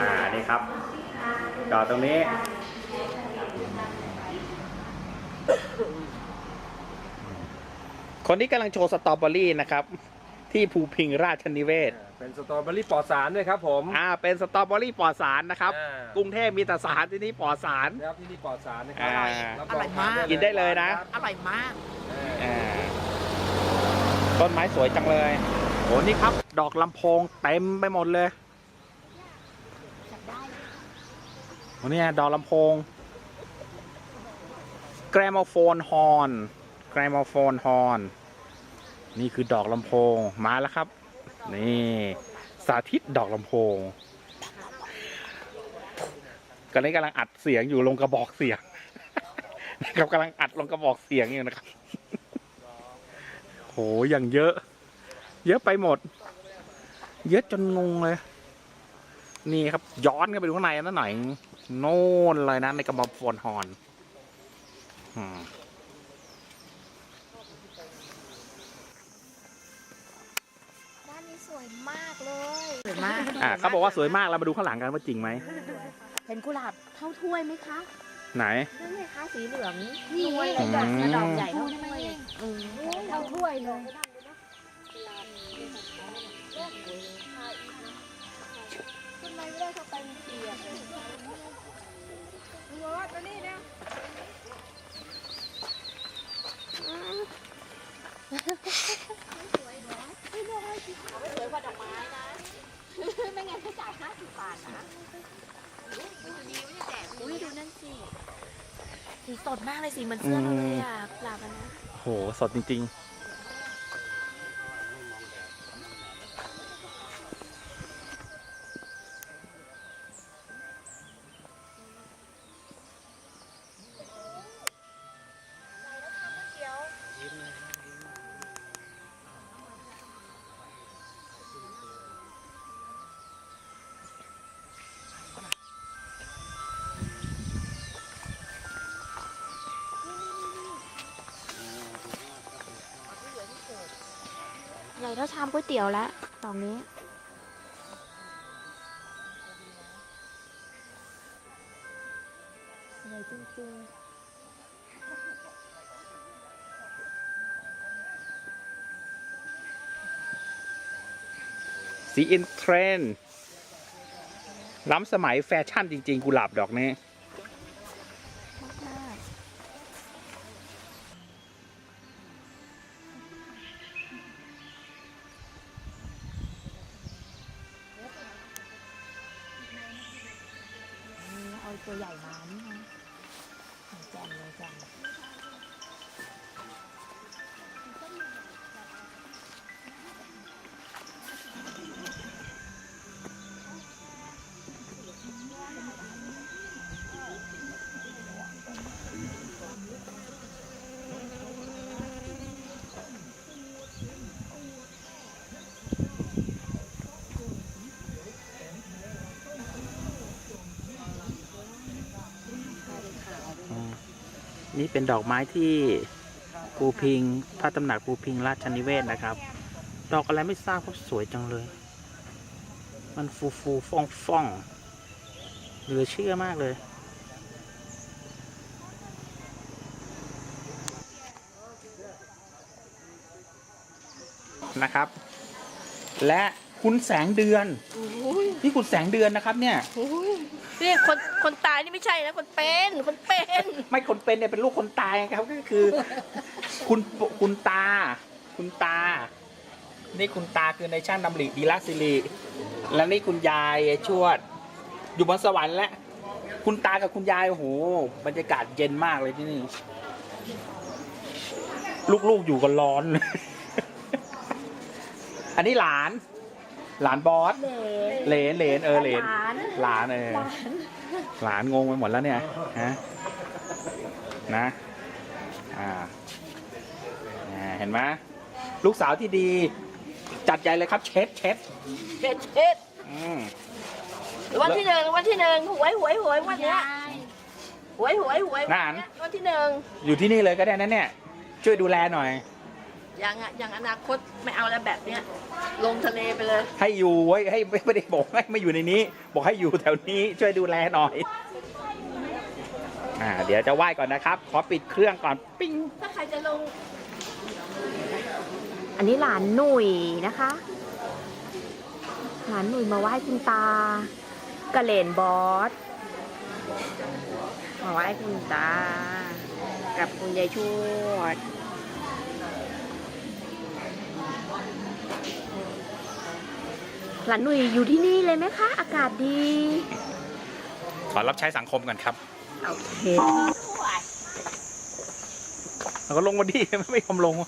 อ่านี่ครับจอดตรงนี้ คนนี้กำลังโชว์สตรอเบอรี่นะครับ ที่ภูพิงราชนิเวศ เป็นสตรอเบอรี่ปลอดสารด้วยครับผม อ่า เป็นสตรอเบอรี่ปลอดสารนะครับ อ่ากรุงเทพมีแต่สารที่นี่ปลอดสาร นะครับที่นี่ปลอดสารนะครัอ่ารับอร่อยมาก กินได้เลยนะ อร่อยมาก อ่าต้นไม้สวยจังเลยโอ้นี่ครับ ดอกลำโพงเต็มไปหมดเลย โอ้เนี่ยดอกลำโพงแกรมโฟนฮอนแกรมโฟนฮอนนี่คือดอกลำโพงมาแล้วครับ นี่สาธิตดอกลำโพงก็นี้กำลังอัดเสียงอยู่ลงกระบอกเสียงนะครับกำลังอัดลงกระบอกเสียงอยู่นะครับโหอย่างเยอะ เยอะไปหมด เยอะจนงงเลย นี่ครับย้อนกันไปดูข้างในนั่นหน่อย โน่นเลยนะในกระบอกโฟนฮอนอืมด้านนี้สวยมากเลยสวยมากอ่าเขาบอกว่าสวยมากเรามาดูข้างหลังกันว่าจริงไหมเห็นกุหลาบเท่าถ้วยไหมคะ ไหนนั่นไงคะสีเหลืองนี่ถ้วยไงดอกอืมดอกใหญ่เท่าถ้วยอืมเราถ้วยเลย อุ้ยดูนั่นสิสีสดมากเลยสีเหมือนเสื้อเราเลยอะกุหลาบอันนะโหสดจริง เท่าชามก๋วยเตี๋ยวแล้วดอกนี้ สวยจริงๆสีอินเทรนด์ล้ำสมัยแฟชั่นจริง ๆ กุหลาบดอกนี้ เอาตัวใหญ่มานี่นะแจมเลยแจม นี่เป็นดอกไม้ที่ภูพิง พระตำหนักภูพิงราชนิเวศนะครับ ดอกอะไรไม่ทราบครับสวยจังเลย มันฟูฟูฟ่องฟ่องเหลือเชื่อมากเลย นะครับ และ คุณแสงเดือนนี่คุณแสงเดือนนะครับเนี่ยนี่คนคนตายนี่ไม่ใช่นะคนเป็นคนเป็น ไม่คนเป็นเนี่ยเป็นลูกคนตายครับก็คือ คุณปคุณตา คุณตา นี่คุณตาคือในช่างดำริดีละสิริแล้วนี่คุณยายชวด อยู่บนสวรรค์แล้วคุณตากับคุณยายโอ้โหบรรยากาศเย็นมากเลยที่นี่ ลูกๆอยู่กันร้อน อันนี้หลาน หลานบอส เหลนเหลนเออเหลนหลานหลานเออหลานงงไปหมดแล้วเนี่ยฮะนะอ่าอ่าเห็นไหมลูกสาวที่ดี จัดใหญ่เลยครับเช็ดเช็ดเช็ดเช็ดอืมวันที่หนึ่งวันที่หนึ่งหวยหวยหวยวันเนี้ยหวยหวยหวยนานวันที่หนึ่งอยู่ที่นี่เลยก็ได้นะเนี่ยช่วยดูแลหน่อย ยังอะยังอนาคตไม่เอาแล้วแบบเนี้ยลงทะเลไปเลย ให้อยู่ไว้ให้ไม่ไม่ได้บอกให้ไม่อยู่ในนี้ บอกให้อยู่แถวนี้ช่วยดูแลหน่อยอ่าเดี๋ยวจะไหว้ก่อนนะครับ ขอปิดเครื่องก่อนปิ้งถ้าใครจะลง อันนี้หลานหนุ่ยนะคะ หลานหนุ่ยมาไหว้คุณตากระเลนบอสมาไหว้คุณตา กับคุณยายชวด หลานหนุ่ยอยู่ที่นี่เลยไหมคะ อากาศดี ขอรับใช้สังคมก่อนครับ โอเค แล้วก็ลงมาดีไม่ยอมลงอ